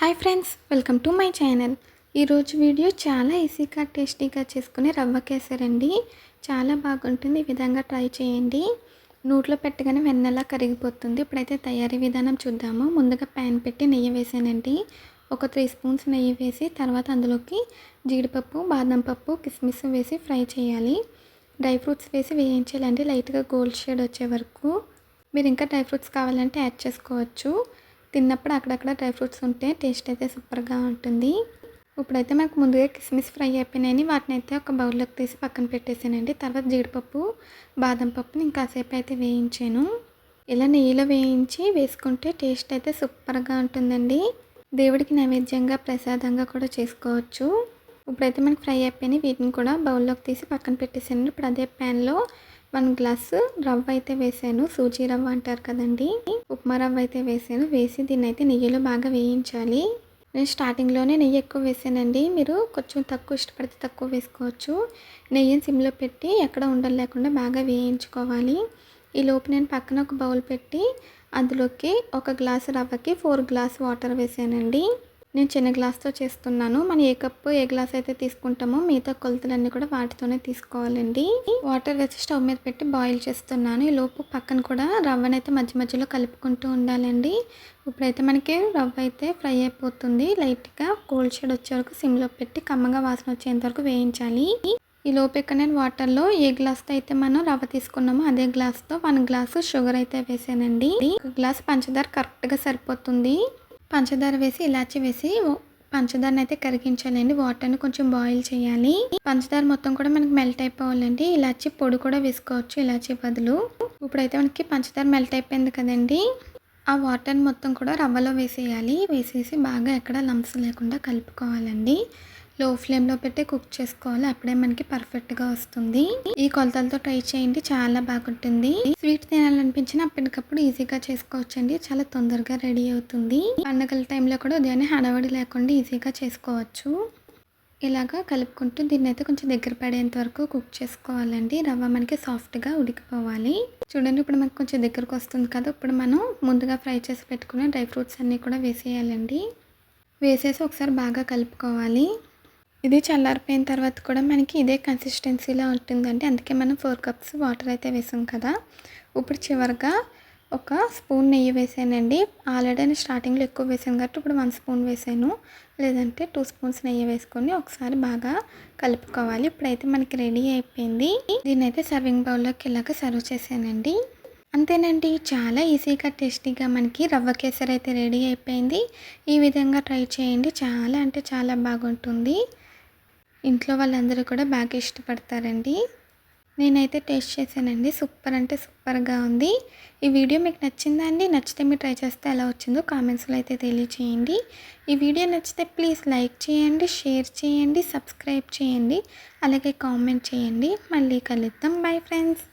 Hi friends welcome to my channel. ఈరోజు video చాలా ఈజీగా టేస్టీగా చేసుకునే రవ్వ కేసరండి. చాలా బాగుంటుంది ఈ విధంగా ట్రై చేయండి. నూట్లో పెట్టగానే వెన్నెలా కరిగిపోతుంది. ఇప్పుడైతే తయారీ విధానం చూద్దాము. ముందుగా ప్యాన్ పెట్టి నెయ్యి వేసానండి. ఒక త్రీ స్పూన్స్ నెయ్యి వేసి తర్వాత అందులోకి జీడిపప్పు బాదం పప్పు కిస్మిస్ వేసి ఫ్రై చేయాలి. డ్రై ఫ్రూట్స్ వేసి వేయించాలండి. లైట్గా గోల్డ్ షేడ్ వచ్చే వరకు. మీరు ఇంకా డ్రై ఫ్రూట్స్ కావాలంటే యాడ్ చేసుకోవచ్చు. తిన్నప్పుడు అక్కడక్కడ డ్రై ఫ్రూట్స్ ఉంటే టేస్ట్ అయితే సూపర్గా ఉంటుంది. ఇప్పుడైతే మనకు ముందుగా కిస్మిస్ ఫ్రై అయిపోయినాయని వాటిని అయితే ఒక బౌల్లోకి తీసి పక్కన పెట్టేసానండి. తర్వాత జీడిపప్పు బాదం పప్పుని ఇంకాసేపు అయితే వేయించాను. ఇలా నెయ్యిలో వేయించి వేసుకుంటే టేస్ట్ అయితే సూపర్గా ఉంటుందండి. దేవుడికి నైవేద్యంగా ప్రసాదంగా కూడా చేసుకోవచ్చు. ఇప్పుడైతే మనకి ఫ్రై అయిపోయినాయి. వీటిని కూడా బౌల్లోకి తీసి పక్కన పెట్టేసాను ఇప్పుడు అదే ప్యాన్లో వన్ గ్లాస్ రవ్వ అయితే వేసాను. సూజీ రవ్వ అంటారు కదండి. ఉప్మా రవ్వ అయితే వేసాను. వేసి దీన్ని అయితే నెయ్యిలో బాగా వేయించాలి. నేను స్టార్టింగ్లోనే నెయ్యి ఎక్కువ వేసానండి. మీరు కొంచెం తక్కువ ఇష్టపడితే తక్కువ వేసుకోవచ్చు. నెయ్యిని సిమ్లో పెట్టి ఎక్కడ ఉండలు లేకుండా బాగా వేయించుకోవాలి. ఈ లోపు నేను పక్కన ఒక బౌల్ పెట్టి అందులోకి ఒక గ్లాసు రవ్వకి ఫోర్ గ్లాస్ వాటర్ వేసానండి. నేను చిన్న గ్లాస్తో చేస్తున్నాను. మనం ఏ కప్పు ఏ గ్లాస్ అయితే తీసుకుంటామో మిగతా కొలతలన్నీ కూడా వాటితోనే తీసుకోవాలండి. వాటర్ వేసి స్టవ్ మీద పెట్టి బాయిల్ చేస్తున్నాను. ఈ లోపు పక్కన కూడా రవ్వనైతే మధ్య మధ్యలో కలుపుకుంటూ ఉండాలండి. ఇప్పుడైతే మనకి రవ్వ అయితే ఫ్రై అయిపోతుంది. లైట్గా కోల్డ్ షేడ్ వచ్చే వరకు సిమ్లో పెట్టి కమ్మగా వాసన వచ్చేంత వరకు వేయించాలి. ఈ లోపు ఇక్కడ నేను వాటర్లో ఏ గ్లాస్తో అయితే మనం రవ్వ తీసుకున్నామో అదే గ్లాస్తో వన్ గ్లాసు షుగర్ అయితే వేసానండి. ఒక గ్లాస్ పంచదార కరెక్ట్గా సరిపోతుంది. పంచదార వేసి ఇలాచి వేసి పంచదారని అయితే కరిగించాలండి. వాటర్ని కొంచెం బాయిల్ చేయాలి. పంచదార మొత్తం కూడా మనకి మెల్ట్ అయిపోవాలండి. ఇలాచి పొడి కూడా వేసుకోవచ్చు ఇలాచి బదులు. ఇప్పుడైతే మనకి పంచదార మెల్ట్ అయిపోయింది కదండి. ఆ వాటర్ని మొత్తం కూడా రవ్వలో వేసేయాలి. వేసేసి బాగా ఎక్కడ లంప్స్ లేకుండా కలుపుకోవాలండి. లో ఫ్లేమ్లో పెట్టి కుక్ చేసుకోవాలి. అప్పుడే మనకి పర్ఫెక్ట్గా వస్తుంది. ఈ కొలతలతో ట్రై చేయండి. చాలా బాగుంటుంది. స్వీట్ తినాలనిపించిన అప్పటికప్పుడు ఈజీగా చేసుకోవచ్చండి. చాలా తొందరగా రెడీ అవుతుంది. పండగల టైంలో కూడా ఉదయాన్నే హడావడి లేకుండా ఈజీగా చేసుకోవచ్చు. ఇలాగా కలుపుకుంటూ దీన్ని అయితే కొంచెం దగ్గర పడేంత వరకు కుక్ చేసుకోవాలండి. రవ్వ మనకి సాఫ్ట్గా ఉడికిపోవాలి. చూడండి ఇప్పుడు మనకు కొంచెం దగ్గరకు వస్తుంది కదా ఇప్పుడు మనం ముందుగా ఫ్రై చేసి పెట్టుకున్న డ్రై ఫ్రూట్స్ అన్నీ కూడా వేసేయాలండి. వేసేసి ఒకసారి బాగా కలుపుకోవాలి. ఇది చల్లారిపోయిన తర్వాత కూడా మనకి ఇదే కన్సిస్టెన్సీలో ఉంటుందండి. అందుకే మనం ఫోర్ కప్స్ వాటర్ అయితే వేసాం కదా. ఇప్పుడు చివరిగా ఒక స్పూన్ నెయ్యి వేసానండి. ఆల్రెడీ నేను స్టార్టింగ్లో ఎక్కువ వేసాను కాబట్టి ఇప్పుడు వన్ స్పూన్ వేసాను. లేదంటే టూ స్పూన్స్ నెయ్యి వేసుకొని ఒకసారి బాగా కలుపుకోవాలి. ఇప్పుడైతే మనకి రెడీ అయిపోయింది. దీన్ని అయితే సర్వింగ్ బౌల్లోకి ఇలాగ సర్వ్ చేశానండి. అంతేనండి చాలా ఈజీగా టేస్టీగా మనకి రవ్వ కేసరి అయితే రెడీ అయిపోయింది. ఈ విధంగా ట్రై చేయండి. చాలా అంటే చాలా బాగుంటుంది. ఇంట్లో వాళ్ళందరూ కూడా బాగా ఇష్టపడతారండి. నేనైతే టేస్ట్ చేశానండి. సూపర్ అంటే సూపర్గా ఉంది. ఈ వీడియో మీకు నచ్చిందా అండి? నచ్చితే మీరు ట్రై చేస్తే ఎలా వచ్చిందో కామెంట్స్లో అయితే తెలియచేయండి. ఈ వీడియో నచ్చితే ప్లీజ్ లైక్ చేయండి షేర్ చేయండి సబ్స్క్రైబ్ చేయండి అలాగే కామెంట్ చేయండి. మళ్ళీ కలుద్దాం. Bye friends.